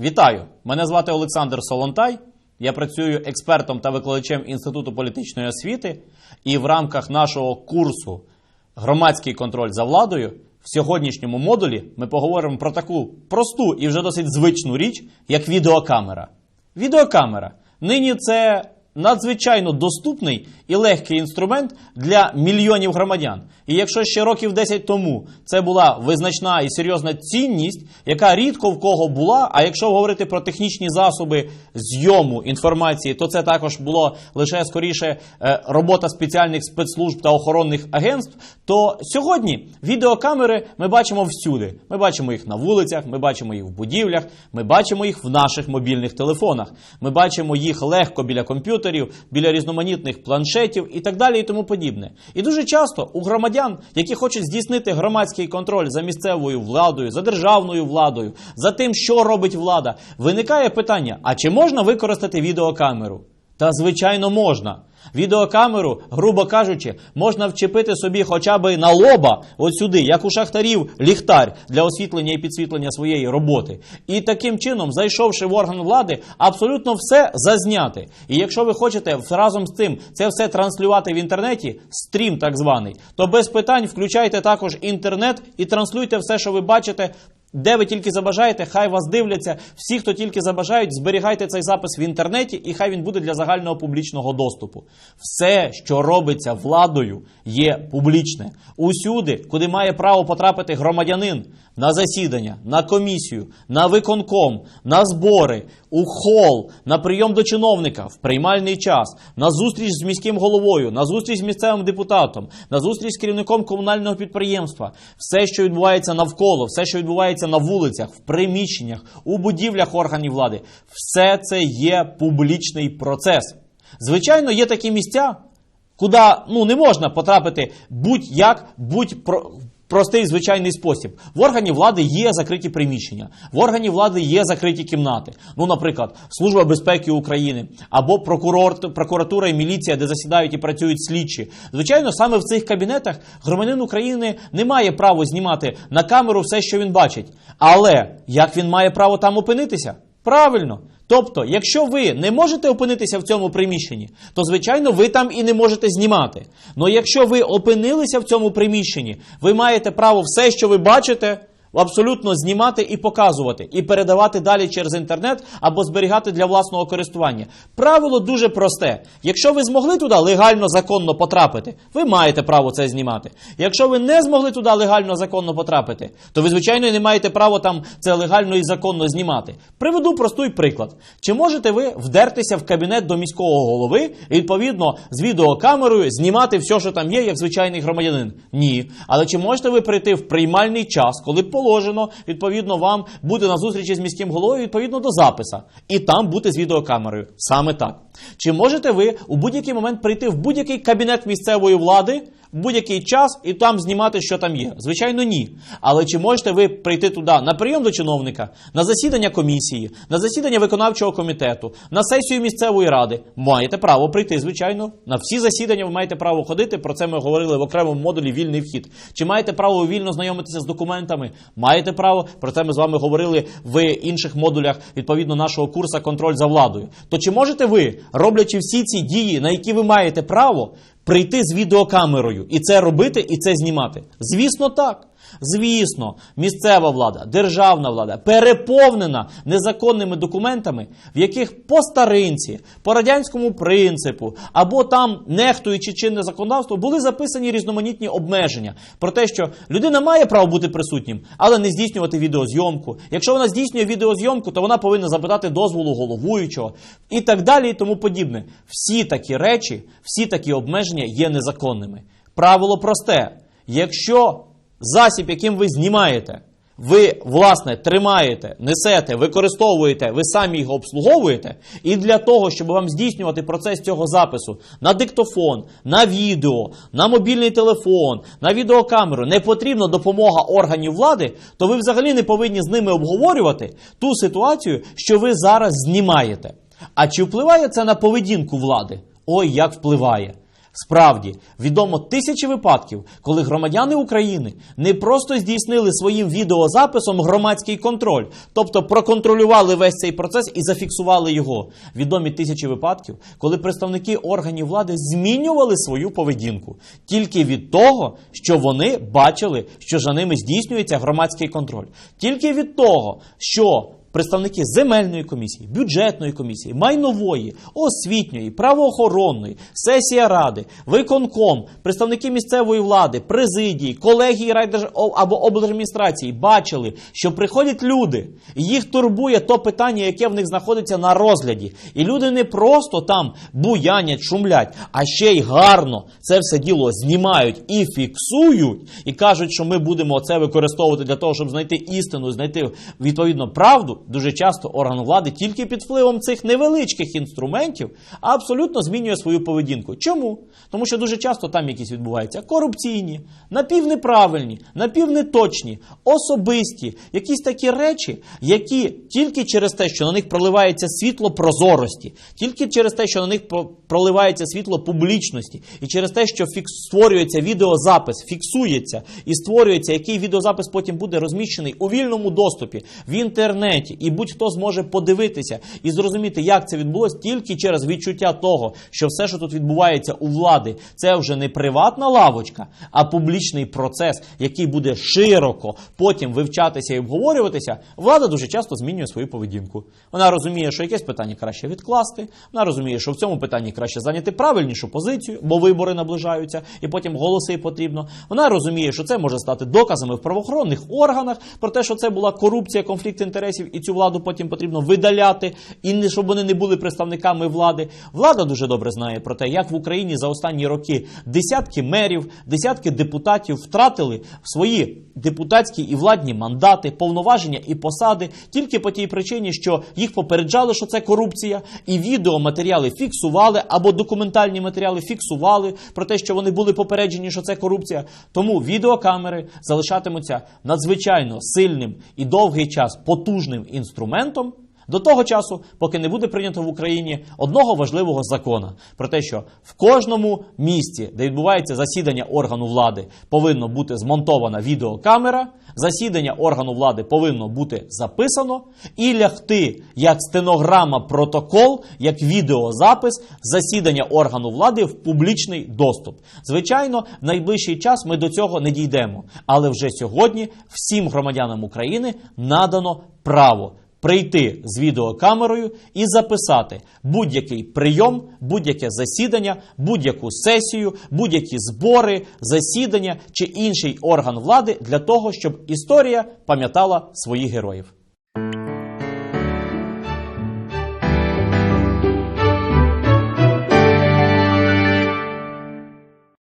Вітаю! Мене звати Олександр Солонтай. Я працюю експертом та викладачем Інституту політичної освіти. І в рамках нашого курсу Громадський контроль за владою в сьогоднішньому модулі ми поговоримо про таку просту і вже досить звичну річ, як відеокамера. Відеокамера. Нині це надзвичайно доступний і легкий інструмент для мільйонів громадян. І якщо ще років 10 тому це була визначна і серйозна цінність, яка рідко в кого була, а якщо говорити про технічні засоби зйому інформації, то це також було лише скоріше е, робота спеціальних спецслужб та охоронних агентств, то сьогодні відеокамери ми бачимо всюди. Ми бачимо їх на вулицях, ми бачимо їх в будівлях, ми бачимо їх в наших мобільних телефонах. Ми бачимо їх легко біля комп'ютерів, біля різноманітних планшетів і так далі, і тому подібне. І дуже часто у громадян, які хочуть здійснити громадський контроль за місцевою владою, за державною владою, за тим, що робить влада, виникає питання: а чи можна використати відеокамеру? Та звичайно можна. Відеокамеру, грубо кажучи, можна вчепити собі хоча б на лоба, от сюди, як у шахтарів, ліхтар для освітлення і підсвітлення своєї роботи. І таким чином, зайшовши в орган влади, абсолютно все зазняти. І якщо ви хочете разом з цим це все транслювати в інтернеті, стрім так званий, то без питань включайте також інтернет і транслюйте все, що ви бачите. Де ви тільки забажаєте, хай вас дивляться. Всі, хто тільки забажають, зберігайте цей запис в інтернеті, і хай він буде для загального публічного доступу. Все, що робиться владою, є публічне. Усюди, куди має право потрапити громадянин на засідання, на комісію, на виконком, на збори, у хол, на прийом до чиновника в приймальний час, на зустріч з міським головою, на зустріч з місцевим депутатом, на зустріч з керівником комунального підприємства, все, що відбувається навколо, все, що відбувається на вулицях, в приміщеннях, у будівлях органів влади, все це є публічний процес. Звичайно, є такі місця, куди ну, не можна потрапити будь-як, будь-про. Простий звичайний спосіб. В органі влади є закриті приміщення, в органі влади є закриті кімнати. Ну, наприклад, Служба безпеки України або прокурор, прокуратура і міліція, де засідають і працюють слідчі. Звичайно, саме в цих кабінетах громадянин України не має права знімати на камеру все, що він бачить. Але як він має право там опинитися? Правильно. Тобто, якщо ви не можете опинитися в цьому приміщенні, то звичайно ви там і не можете знімати. Але якщо ви опинилися в цьому приміщенні, ви маєте право все, що ви бачите, абсолютно знімати і показувати, і передавати далі через інтернет або зберігати для власного користування. Правило дуже просте. Якщо ви змогли туди легально законно потрапити, ви маєте право це знімати. Якщо ви не змогли туди легально законно потрапити, то ви, звичайно, не маєте права там це легально і законно знімати. Приведу простий приклад. Чи можете ви вдертися в кабінет до міського голови і відповідно з відеокамерою знімати все, що там є, як звичайний громадянин? Ні. Але чи можете ви прийти в приймальний час, коли положено, відповідно, вам бути на зустрічі з міським головою відповідно до записа, і там бути з відеокамерою? Саме так. Чи можете ви у будь-який момент прийти в будь-який кабінет місцевої влади будь-який час і там знімати, що там є? Звичайно, ні. Але чи можете ви прийти туди на прийом до чиновника, на засідання комісії, на засідання виконавчого комітету, на сесію місцевої ради? Маєте право прийти, звичайно. На всі засідання ви маєте право ходити. Про це ми говорили в окремому модулі вільний вхід. Чи маєте право вільно знайомитися з документами? Маєте право. Про це ми з вами говорили в інших модулях відповідно нашого курсу контроль за владою. То чи можете ви, роблячи всі ці дії, на які ви маєте право, прийти з відеокамерою і це робити, і це знімати? Звісно, так. Звісно, місцева влада, державна влада переповнена незаконними документами, в яких по старинці, по радянському принципу, або там, нехтуючи чинне законодавство, були записані різноманітні обмеження про те, що людина має право бути присутнім, але не здійснювати відеозйомку. Якщо вона здійснює відеозйомку, то вона повинна запитати дозволу головуючого і так далі, і тому подібне. Всі такі речі, всі такі обмеження є незаконними. Правило просте: якщо засіб, яким ви знімаєте, ви, власне, тримаєте, несете, використовуєте, ви самі його обслуговуєте, і для того, щоб вам здійснювати процес цього запису на диктофон, на відео, на мобільний телефон, на відеокамеру, не потрібна допомога органів влади, то ви взагалі не повинні з ними обговорювати ту ситуацію, що ви зараз знімаєте. А чи впливає це на поведінку влади? Ой, як впливає. Справді, відомо тисячі випадків, коли громадяни України не просто здійснили своїм відеозаписом громадський контроль, тобто проконтролювали весь цей процес і зафіксували його. Відомі тисячі випадків, коли представники органів влади змінювали свою поведінку тільки від того, що вони бачили, що за ними здійснюється громадський контроль, тільки від того, що представники земельної комісії, бюджетної комісії, майнової, освітньої, правоохоронної, сесія ради, виконком, представники місцевої влади, президії, колегії райдерж... або облдержадміністрації бачили, що приходять люди, і їх турбує то питання, яке в них знаходиться на розгляді. І люди не просто там буянять, шумлять, а ще й гарно це все діло знімають і фіксують, і кажуть, що ми будемо це використовувати для того, щоб знайти істину, знайти відповідно правду. Дуже часто орган влади тільки під впливом цих невеличких інструментів абсолютно змінює свою поведінку. Чому? Тому що дуже часто там якісь відбуваються корупційні, напівнеправильні, напівнеточні, особисті, якісь такі речі, які тільки через те, що на них проливається світло прозорості, тільки через те, що на них проливається світло публічності, і через те, що створюється відеозапис, фіксується і створюється, який відеозапис потім буде розміщений у вільному доступі в інтернеті, і будь-хто зможе подивитися і зрозуміти, як це відбулося, тільки через відчуття того, що все, що тут відбувається у влади, це вже не приватна лавочка, а публічний процес, який буде широко потім вивчатися і обговорюватися. Влада дуже часто змінює свою поведінку. Вона розуміє, що якесь питання краще відкласти. Вона розуміє, що в цьому питанні краще зайняти правильнішу позицію, бо вибори наближаються, і потім голоси потрібно. Вона розуміє, що це може стати доказами в правоохоронних органах про те, що це була корупція, конфлікт інтересів, і цю владу потім потрібно видаляти, і не щоб вони не були представниками влади. Влада дуже добре знає про те, як в Україні за останні роки десятки мерів, десятки депутатів втратили свої депутатські і владні мандати, повноваження і посади тільки по тій причині, що їх попереджали, що це корупція, і відеоматеріали фіксували або документальні матеріали фіксували про те, що вони були попереджені, що це корупція. Тому відеокамери залишатимуться надзвичайно сильним і довгий час потужним інструментом. До того часу, поки не буде прийнято в Україні одного важливого закона про те, що в кожному місці, де відбувається засідання органу влади, повинно бути змонтована відеокамера, засідання органу влади повинно бути записано і лягти як стенограма протокол, як відеозапис засідання органу влади в публічний доступ. Звичайно, в найближчий час ми до цього не дійдемо, але вже сьогодні всім громадянам України надано право прийти з відеокамерою і записати будь-який прийом, будь-яке засідання, будь-яку сесію, будь-які збори, засідання чи інший орган влади для того, щоб історія пам'ятала своїх героїв.